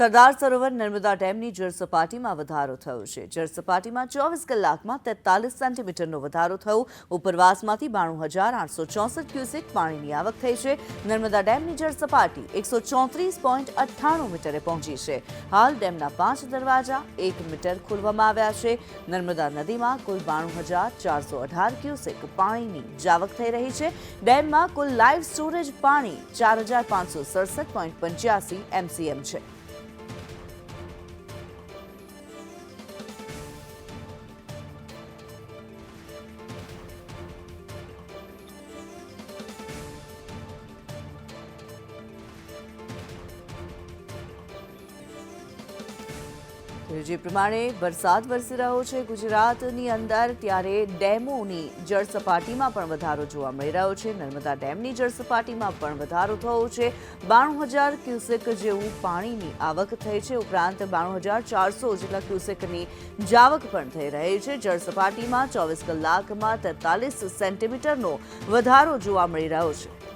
સરદાર સરોવર નર્મદા ડેમની જળ સપાટીમાં વધારો થયો છે. જળ સપાટીમાં ચોવીસ કલાકમાં તેતાલીસ સેન્ટીમીટરનો વધારો થયો. ઉપરવાસમાંથી બાણું હજાર આઠસો ચોસઠ ક્યુસેક પાણીની આવક થઈ છે. નર્મદા ડેમની જળ સપાટી એકસો ચોત્રીસ પોઈન્ટ અઠ્ઠાણું મીટરે પહોંચી છે. હાલ ડેમના પાંચ દરવાજા એક મીટર ખોલવામાં આવ્યા છે. નર્મદા નદીમાં કુલ બાણું હજાર ચારસો અઢાર ક્યુસેક પાણીની જાવક થઈ રહી છે. ડેમમાં કુલ લાઇવ સ્ટોરેજ પાણી ચાર હજાર પાંચસો સડસઠ પોઈન્ટ પંચ્યાસી એમસીએમ છે. જે પ્રમાણે વરસાદ વરસી રહ્યો છે ગુજરાતની અંદર, ત્યારે ડેમોની જળ સપાટીમાં પણ વધારો જોવા મળી રહ્યો છે. નર્મદા ડેમની જળ સપાટીમાં પણ વધારો થયો છે. બાણું હજાર ક્યુસેક જેવું પાણીની આવક થઈ છે. ઉપરાંત બાણું હજાર ચારસો જેટલા ક્યુસેકની જાવક પણ થઈ રહી છે. જળ સપાટીમાં ચોવીસ કલાકમાં તેતાલીસ સેન્ટીમીટરનો વધારો જોવા મળી રહ્યો છે.